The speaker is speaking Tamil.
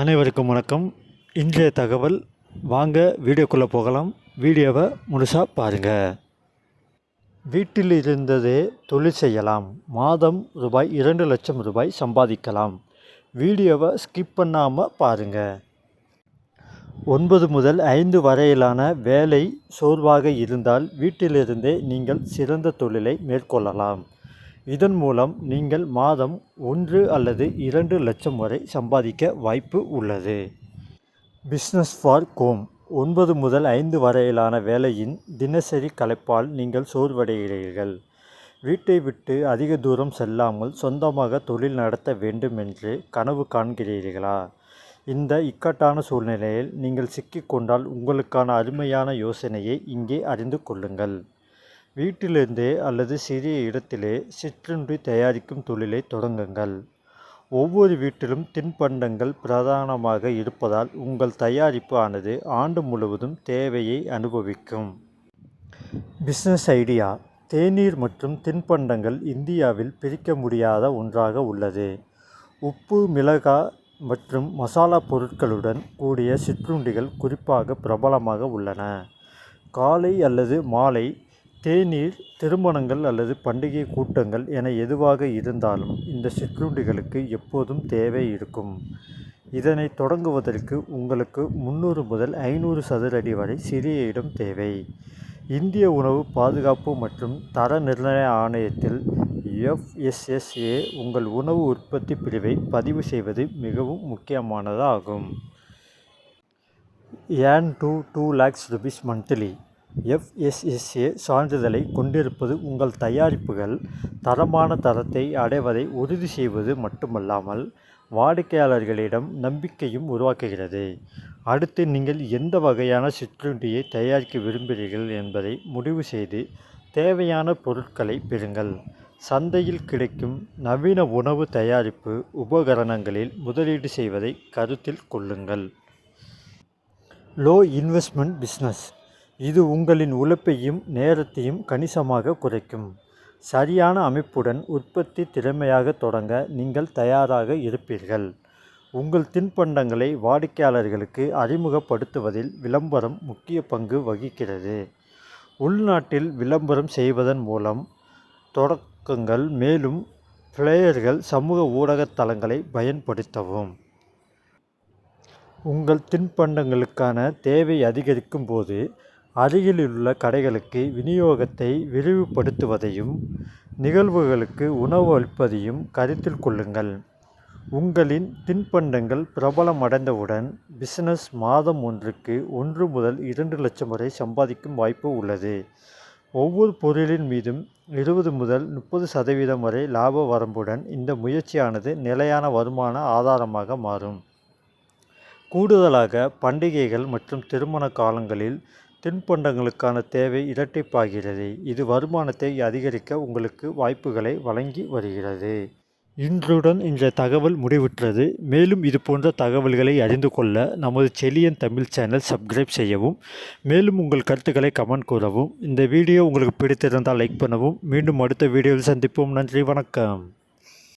அனைவருக்கும் வணக்கம். இன்றைய தகவல் வாங்க வீடியோக்குள்ளே போகலாம். வீடியோவை முழுசாக பாருங்கள் வீட்டில் இருந்ததே தொழில் செய்யலாம். மாதம் ரூபாய் இரண்டு லட்சம் ரூபாய் சம்பாதிக்கலாம். வீடியோவை ஸ்கிப் பண்ணாமல் பாருங்கள் ஒன்பது முதல் ஐந்து வரையிலான வேலை சோர்வாக இருந்தால் வீட்டிலிருந்தே நீங்கள் சிறந்த தொழிலை மேற்கொள்ளலாம். இதன் மூலம் நீங்கள் மாதம் ஒன்று அல்லது இரண்டு லட்சம் வரை சம்பாதிக்க வாய்ப்பு உள்ளது. பிஸ்னஸ் ஃபார் கோம் ஒன்பது முதல் ஐந்து வரையிலான வேலையின் தினசரி கலைப்பால் நீங்கள் சோர்வடைகிறீர்கள். வீட்டை விட்டு அதிக தூரம் செல்லாமல் சொந்தமாக தொழில் நடத்த வேண்டும் என்று கனவு காண்கிறீர்களா? இந்த இக்கட்டான சூழ்நிலையில் நீங்கள் சிக்கிக்கொண்டால் உங்களுக்கான அருமையான யோசனையை இங்கே அறிந்து கொள்ளுங்கள். வீட்டிலிருந்தே அல்லது சிறிய இடத்திலே சிற்றுண்டி தயாரிக்கும் தொழிலை தொடங்குங்கள். ஒவ்வொரு வீட்டிலும் தின்பண்டங்கள் பிரதானமாக இருப்பதால் உங்கள் தயாரிப்பு ஆனது ஆண்டு முழுவதும் தேவையை அனுபவிக்கும். Business idea. தேநீர் மற்றும் தின்பண்டங்கள் இந்தியாவில் பிரிக்க முடியாத ஒன்றாக உள்ளது. உப்பு மிளகாய் மற்றும் மசாலா பொருட்களுடன் கூடிய சிற்றுண்டிகள் குறிப்பாக பிரபலமாக உள்ளன. காலை அல்லது மாலை தேநீர் திருமணங்கள் அல்லது பண்டிகை கூட்டங்கள் என எதுவாக இருந்தாலும் இந்த சிற்றுண்டிகளுக்கு எப்போதும் தேவை இருக்கும். இதனை தொடங்குவதற்கு உங்களுக்கு முந்நூறு முதல் ஐநூறு சதுர அடி வரை சிறிய இடம் தேவை. இந்திய உணவு பாதுகாப்பு மற்றும் தர நிர்ணய ஆணையத்தில் எஃப்எஸ்எஸ்ஏ உங்கள் உணவு உற்பத்தி பிரிவை பதிவு செய்வது மிகவும் முக்கியமானதாகும். ஏன் two two lakhs rupees monthly? FSSAI சான்றிதழை கொண்டிருப்பது உங்கள் தயாரிப்புகள் தரமான தரத்தை அடைவதை உறுதி செய்வது மட்டுமல்லாமல் வாடிக்கையாளர்களிடம் நம்பிக்கையும் உருவாக்குகிறது. அடுத்து நீங்கள் எந்த வகையான சிற்றுண்டியை தயாரிக்க விரும்புகிறீர்கள் என்பதை முடிவு செய்து தேவையான பொருட்களை பெறுங்கள். சந்தையில் கிடைக்கும் நவீன உணவு தயாரிப்பு உபகரணங்களில் முதலீடு செய்வதை கருத்தில் கொள்ளுங்கள். லோ இன்வெஸ்ட்மெண்ட் பிஸ்னஸ் இது உங்களின் உழைப்பையும் நேரத்தையும் கணிசமாக குறைக்கும். சரியான அமைப்புடன் உற்பத்தி திறமையாக தொடங்க நீங்கள் தயாராக இருப்பீர்கள். உங்கள் தின்பண்டங்களை வாடிக்கையாளர்களுக்கு அறிமுகப்படுத்துவதில் விளம்பரம் முக்கிய பங்கு வகிக்கிறது. உள்நாட்டில் விளம்பரம் செய்வதன் மூலம் தொடக்கங்கள் மேலும் பிளேயர்கள் சமூக ஊடக தளங்களை பயன்படுத்தவும். உங்கள் தின்பண்டங்களுக்கான தேவை அதிகரிக்கும் போது அருகிலுள்ள கடைகளுக்கு விநியோகத்தை விரிவுபடுத்துவதையும் நிகழ்வுகளுக்கு உணவு அளிப்பதையும் கருத்தில் கொள்ளுங்கள். உங்களின் தின்பண்டங்கள் பிரபலமடைந்தவுடன் பிசினஸ் மாதம் ஒன்றுக்கு ஒன்று முதல் இரண்டு லட்சம் வரை சம்பாதிக்கும் வாய்ப்பு உள்ளது. ஒவ்வொரு பொருளின் மீதும் இருபது முதல் முப்பது சதவீதம் வரை லாப வரம்புடன் இந்த முயற்சியானது நிலையான வருமான ஆதாரமாக மாறும். கூடுதலாக பண்டிகைகள் மற்றும் திருமண காலங்களில் தின்பண்டங்களுக்கான தேவை இரட்டிப்பாகிறது. இது வருமானத்தை அதிகரிக்க உங்களுக்கு வாய்ப்புகளை வழங்கி வருகிறது. இன்றுடன் இந்த தகவல் முடிவுற்றது. மேலும் இது போன்ற தகவல்களை அறிந்து கொள்ள நமது செலியன் தமிழ் சேனல் சப்ஸ்கிரைப் செய்யவும் மேலும் உங்கள் கருத்துக்களை கமெண்ட் கூறவும். இந்த வீடியோ உங்களுக்கு பிடித்திருந்தால் லைக் பண்ணவும். மீண்டும் அடுத்த வீடியோவில் சந்திப்போம். நன்றி வணக்கம்.